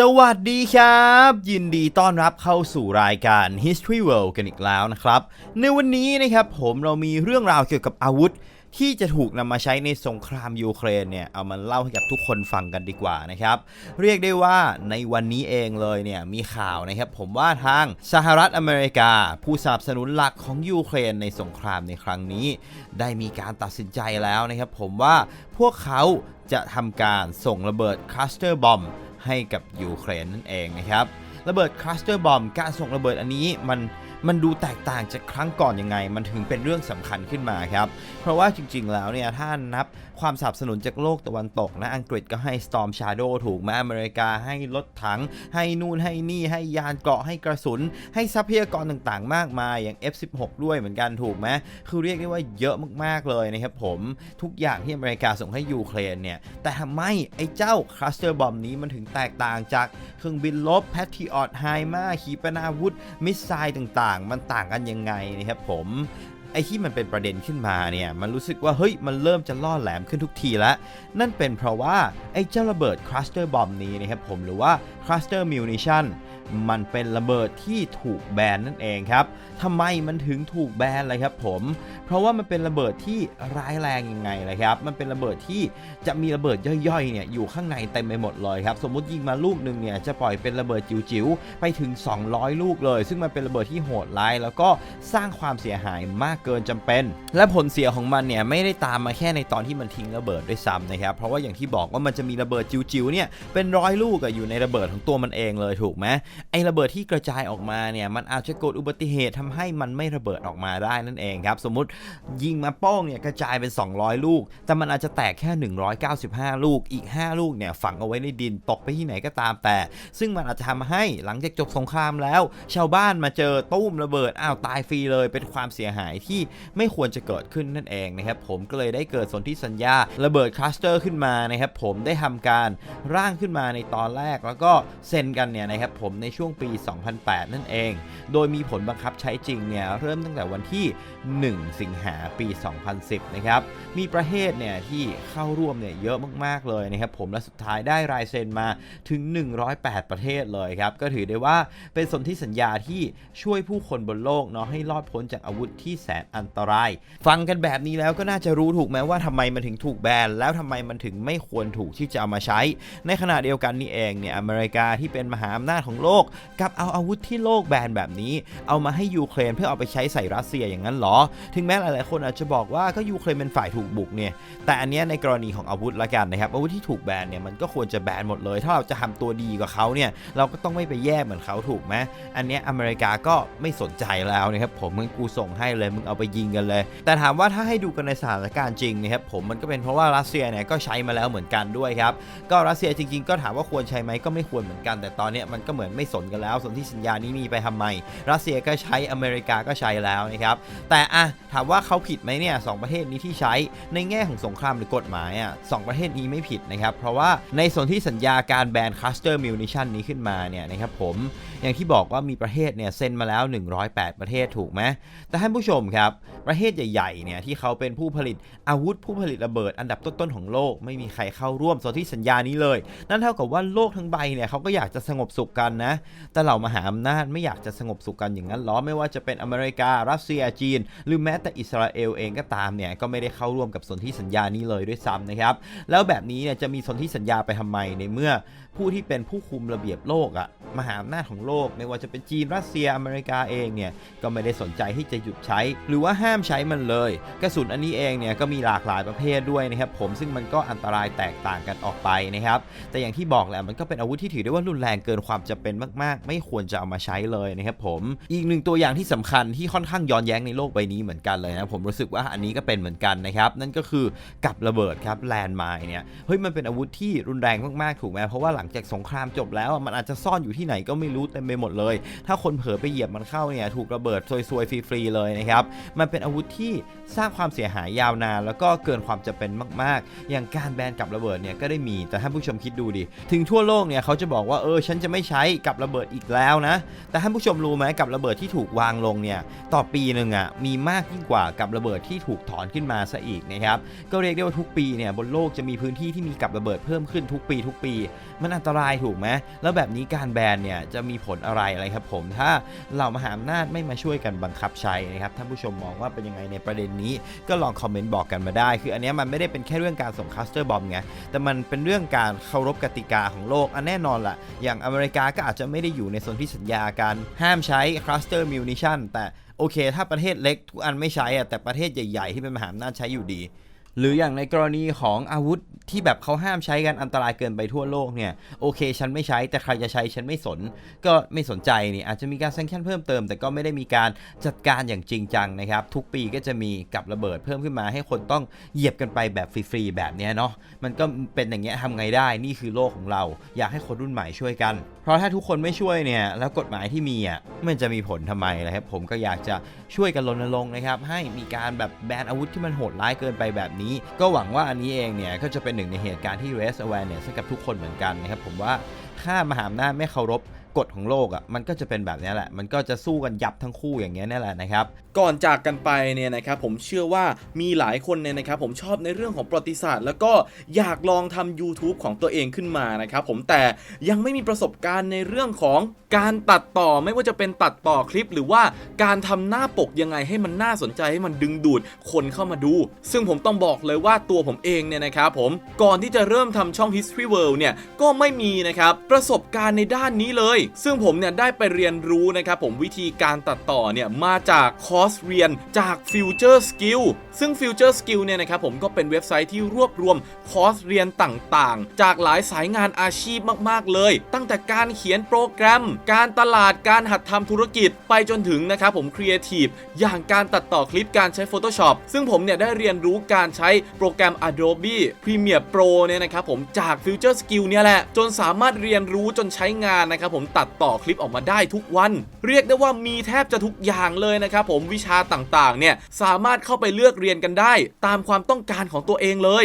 สวัสดีครับ ยินดีต้อนรับเข้าสู่รายการ History World กันอีกแล้วนะครับ ในวันนี้นะครับผมเรามีเรื่องราวเกี่ยวกับอาวุธ ที่จะถูกนำมาใช้ในสงครามยูเครนเนี่ยเอามาเล่าให้กับทุกคนฟังกันดีกว่านะครับ เรียกได้ว่าในวันนี้เองเลยเนี่ยมีข่าวนะครับ ผมว่าทางสหรัฐอเมริกา ผู้สนับสนุนหลักของยูเครนในสงครามในครั้งนี้ ได้มีการตัดสินใจแล้วนะครับ ผมว่าพวกเขาจะทำการส่งระเบิดคลัสเตอร์บอม ให้กับยูเครนนั่นเองนะครับระเบิดคลัสเตอร์บอมการส่งระเบิดอันนี้มัน มันดูแตกต่างจากครั้งก่อนยังไง มันถึงเป็นเรื่องสำคัญขึ้นมาครับ เพราะว่าจริง ๆ แล้วเนี่ยถ้านับความสนับสนุนจากโลกตะวันตกนะอังกฤษก็ให้ Storm Shadow ถูกไหมอเมริกาให้รถถัง ให้นู่นให้นี่ให้ยานเกราะให้กระสุน ให้ทรัพยากรต่างๆ มากมายอย่าง F16 ด้วยเหมือนกันถูกไหมคือเรียกได้ว่าเยอะมากๆเลยนะครับผมทุกอย่างที่อเมริกาส่งให้ยูเครนเนี่ยแต่ทำไมไอ้เจ้าคลัสเตอร์บอมนี้มันถึงแตกต่างจากเครื่องบินลบแพทริออตไฮมาขีปนาวุธมิสไซล์ต่างๆมันต่างกันยังไงนะครับผมไอ้ที่มันเป็นประเด็นขึ้นมาเนี่ยมันรู้สึกว่าเฮ้ยมันเริ่มจะล่อแหลมขึ้นทุกทีแล้วนั่นเป็นเพราะว่าไอ้เจ้าระเบิดคลัสเตอร์บอมนี้นะครับผมหรือว่าคลัสเตอร์มิวนิชัน มันเป็นระเบิดที่ถูกแบนนั่นเองครับทำไมมันถึงถูกแบนเลยครับผม เพราะว่ามันเป็นระเบิดที่ร้ายแรงยังไงเลยครับ มันเป็นระเบิดที่จะมีระเบิดย่อยๆเนี่ยอยู่ข้างในเต็มไปหมดเลยครับ สมมติยิงมาลูกหนึ่งเนี่ยจะปล่อยเป็นระเบิดจิ๋วๆไปถึง 200 ลูกเลย ซึ่งมันเป็นระเบิดที่โหดร้าย แล้วก็สร้างความเสียหายมากเกินจำเป็น และผลเสียของมันเนี่ยไม่ได้ตามมาแค่ในตอนที่มันทิ้งระเบิดด้วยซ้ำนะครับ เพราะว่าอย่างที่บอกว่ามันจะมีระเบิดจิ๋วๆเนี่ยเป็นร้อยลูกอะอยู่ในระเบิดของตัวมันเองเลยถูกไหมไอ้ระเบิดที่กระจายออกมาเนี่ยมันอาจจะเกิดอุบัติเหตุทำให้มันไม่ระเบิดออกมาได้นั่นเองครับสมมติยิงมาโป้งเนี่ยกระจายเป็น 200 ลูก แต่มันอาจจะแตกแค่ 195 ลูกอีก 5 ลูกเนี่ยฝังเอาไว้ในดินตกไปที่ไหนก็ตามแต่ ซึ่งมันอาจจะทำให้หลังจากจบสงครามแล้ว ชาวบ้านมาเจอตุ้มระเบิดอ้าวตายฟรีเลย เป็นความเสียหายที่ไม่ควรจะเกิดขึ้นนั่นเองนะครับผมก็เลยได้เกิดสนธิสัญญาระเบิดคลัสเตอร์ขึ้นมานะครับผมได้ทำการร่างขึ้นมาในตอนแรกแล้วก็เซ็นกันเนี่ยนะครับผมในในช่วงปี 2008 นั่นเอง โดยมีผลบังคับใช้จริงเนี่ยเริ่มตั้งแต่วันที่ 1 สิงหาปี 2010 นะครับ มีประเทศเนี่ยที่เข้าร่วมเนี่ยเยอะมาก ๆ เลยนะครับผมและสุดท้ายได้รายเซ็นมาถึง 108 ประเทศเลยครับ ก็ถือได้ว่าเป็นสนธิสัญญาที่ช่วยผู้คนบนโลกเนาะให้รอดพ้นจากอาวุธที่แสนอันตราย ฟังกันแบบนี้แล้วก็น่าจะรู้ถูกไหมว่าทำไมมันถึงถูกแบนแล้วทำไมมันถึงไม่ควรถูกที่จะเอามาใช้ ในขณะเดียวกันนี่เองเนี่ยอเมริกาที่เป็นมหาอำนาจของโลกกลับเอาอาวุธที่โลกแบนแบบนี้ เอามาให้ยูเครนเพื่อเอาไปใช้ใส่รัสเซียอย่างนั้นเหรอ ถึงแม้หลายๆคนอาจจะบอกว่าก็ยูเครนเป็นฝ่ายถูกบุกเนี่ย แต่อันนี้ในกรณีของอาวุธละกันนะครับ อาวุธที่ถูกแบนเนี่ยมันก็ควรจะแบนหมดเลย ถ้าเราจะทำตัวดีกว่าเขาเนี่ย เราก็ต้องไม่ไปแย่เหมือนเขาถูกไหมอันนี้อเมริกาก็ไม่สนใจแล้วนะครับ ผมมึงกูส่งให้เลย มึงเอาไปยิงกันเลย แต่ถามว่าถ้าให้ดูกันในสถานการณ์จริงนะครับ ผมมันก็เป็นเพราะว่ารัสเซียเนี่ยก็ใช้มาแล้วเหมือนกันด้วยครับ ก็รัสเซียจริง ๆ ก็ถามว่าควรใช้ไหมก็ไม่ควรเหมือนกัน แต่ตอนนี้มันก็เหมือนไม่สนกันแล้วสนที่สัญญานี้มีไปทำไม รัสเซียก็ใช้อเมริกาก็ใช้แล้วนะครับแต่อะถามว่าเขาผิดไหมเนี่ยสองประเทศนี้ที่ใช้ในแง่ของสงครามหรือกฎหมายอะสองประเทศนี้ไม่ผิดนะครับเพราะว่าในสนที่สัญญาการแบนคลัสเตอร์มิวนิชันนี้ขึ้นมาเนี่ยนะครับผมอย่างที่บอกว่ามีประเทศเนี่ยเซ็นมาแล้ว 108 ประเทศถูกไหมแต่ท่านผู้ชมครับประเทศใหญ่ๆเนี่ยที่เขาเป็นผู้ผลิตอาวุธผู้ผลิตระเบิดอันดับต้นๆของโลกไม่มีใครเข้าร่วมสนที่สัญญานี้เลย นั่นเท่ากับว่าโลกทั้งใบเนี่ยเขาก็อยากจะสงบสุขกันนะแต่เหล่ามหาอำนาจไม่อยากจะสงบสุขกันอย่างนั้นหรอไม่ว่าจะเป็นอเมริการัสเซียจีน หรือแม้แต่อิสราเอลเองก็ตามเนี่ยก็ไม่ได้เข้าร่วมกับสนธิสัญญานี้เลยด้วยซ้ำนะครับแล้วแบบนี้เนี่ยจะมีสนธิสัญญาไปทำไมในเมื่อผู้ที่เป็นผู้คุมระเบียบโลกอะมหาอำนาจของโลก ไม่ว่าจะเป็นจีนรัสเซียอเมริกาเองเนี่ยก็ไม่ได้สนใจที่จะหยุดใช้ หรือว่าห้ามใช้มันเลย กระสุนอันนี้เองเนี่ยก็มีหลากหลายประเภทด้วยนะครับผมซึ่งมันก็อันตรายแตกต่างกันออกไปนะครับแต่อย่างที่บอกแหละมันก็เป็นอาวุธที่ถือได้ว่ารุนแรงเกินความจำเป็นมากๆ ไม่ควรจะเอามาใช้เลยนะครับผมอีกหนึ่งตัวอย่างที่สำคัญที่ค่อนข้างย้อนแย้งในโลกใบนี้เหมือนกันเลยนะผมรู้สึกว่าอันนี้ก็เป็นเหมือนกันนะครับนั่นก็คือกับระเบิดครับแลนด์ไมน์เนี่ยเฮ้ยมันเป็นอาวุธที่รุนแรงมากๆถูกไหมเพราะว่าหลังจากสงครามจบแล้วมันอาจจะซ่อนอยู่ที่ไหนก็ไม่รู้เต็มไปหมดเลย ถ้าคนเผลอไปเหยียบมันเข้าเนี่ยถูกระเบิดซวยๆฟรีๆเลยนะครับมันเป็นอาวุธที่สร้างความเสียหายยาวนาน แล้วก็เกินความจำเป็นมาก ๆ อย่างการแบนกับระเบิดเนี่ยก็ได้มีแต่ท่านผู้ชมคิดดูดิถึงทั่วโลกเนี่ยเขาจะบอกว่าเออฉันจะไม่ใช้กับระเบิดอีกแล้วนะ แต่ท่านผู้ชมรู้ไหมกับระเบิดที่ถูกวางลงเนี่ยต่อปีหนึ่งอะมีมากยิ่งกว่ากับระเบิดที่ถูกถอนขึ้นมาซะอีกนะครับก็เรียกได้ว่าทุกปีเนี่ยบนโลกจะมีพื้นที่ที่มีกับระเบิดเพิ่มขึ้นทุกปี ทุกปี มันอันตรายถูกไหมแล้วแบบนี้การแบนเนี่ยจะมีผลอะไรอะไรครับผมถ้าเหล่ามหาอำนาจไม่มาช่วยกันบังคับใช้นะครับท่านผู้ชมมองว่าเป็นยังไงในประเด็นนี้ ก็ลองคอมเมนต์บอกกันมาได้ คืออันนี้มันไม่ได้เป็นแค่เรื่องการส่งคัสเตอร์บอมไงแต่มันเป็นเรื่องการเคารพกติกาของโลกอันแน่นอนล่ะอย่างอเมริกาก็อาจจะไม่ได้อยู่ในโซนที่สัญญาการห้ามใช้คลัสเตอร์มิวนิชันแต่โอเค ถ้าประเทศเล็กทุกอันไม่ใช้อะแต่ประเทศใหญ่ๆ ที่เป็นมหาอำนาจใช้อยู่ดี หรืออย่างในกรณีของอาวุธที่แบบเขาห้ามใช้กันอันตรายเกินไปทั่วโลกเนี่ยโอเค ฉันไม่ใช้แต่ใครจะใช้ฉันไม่สน ก็ไม่สนใจนี่อาจจะมีการแซงชั่นเพิ่มเติม แต่ก็ไม่ได้มีการจัดการอย่างจริงจังนะครับ ทุกปีก็จะมีกับระเบิดเพิ่มขึ้นมาให้คนต้องเหยียบกันไปแบบฟรีๆแบบเนี้ยเนาะมันก็เป็นอย่างเงี้ยทำไงได้นี่คือโลกของเรา อยากให้คนรุ่นใหม่ช่วยกัน เพราะถ้าทุกคนไม่ช่วยเนี่ยแล้วกฎหมายที่มีอะมันจะมีผลทำไมนะครับผมก็อยากจะช่วยกันรณรงค์นะครับให้มีการแบบแบนอาวุธที่มันโหดร้ายเกินไปแบบนี้ ก็หวังว่าอันนี้เองเนี่ยก็จะเป็นหนึ่งในเหตุการณ์ที่ raise awareness กับทุกคนเหมือนกันนะครับผมว่าถ้ามหาอำนาจไม่เคารพ กฎของโลกอะมันก็จะเป็นแบบนี้แหละ มันก็จะสู้กันยับทั้งคู่อย่างเงี้ยนี่แหละนะครับ ก่อนจากกันไปเนี่ยนะครับผมเชื่อว่ามีหลายคนเนี่ยนะครับผมชอบในเรื่องของประวัติศาสตร์ แล้วก็อยากลองทำ YouTube ของตัวเองขึ้นมานะครับผมแต่ยังไม่มีประสบการณ์ในเรื่องของการตัดต่อไม่ว่าจะเป็นตัดต่อคลิป หรือว่าการทำหน้าปกยังไงให้มันน่าสนใจให้มันดึงดูดคนเข้ามาดู ซึ่งผมต้องบอกเลยว่าตัวผมเองเนี่ยนะครับผมก่อนที่จะเริ่มทำช่อง History World เนี่ยก็ไม่มีนะครับประสบการณ์ในด้านนี้เลยซึ่งผมเนี่ยได้ไปเรียนรู้นะครับผมวิธีการตัดต่อเนี่ยมาจากคอร์สเรียนจาก Future Skill ซึ่ง Future Skill เนี่ยนะครับผมก็เป็นเว็บไซต์ที่รวบรวมคอร์สเรียนต่างๆ จากหลายสายงานอาชีพมากๆเลย ตั้งแต่การเขียนโปรแกรม การตลาดการหัดทำธุรกิจ ไปจนถึงนะครับผมครีเอทีฟอย่างการตัดต่อคลิปการใช้ Photoshop ซึ่งผมเนี่ยได้เรียนรู้การใช้โปรแกรม Adobe Premiere Pro เนี่ยนะครับผมจาก Future Skill เนี่ยแหละจนสามารถเรียนรู้จนใช้งานนะครับผมตัดต่อคลิปออกมาได้ทุกวัน เรียกได้ว่ามีแทบจะทุกอย่างเลยนะครับผมวิชาต่างๆเนี่ยสามารถเข้าไปเลือกเรียนกันได้ ตามความต้องการของตัวเองเลย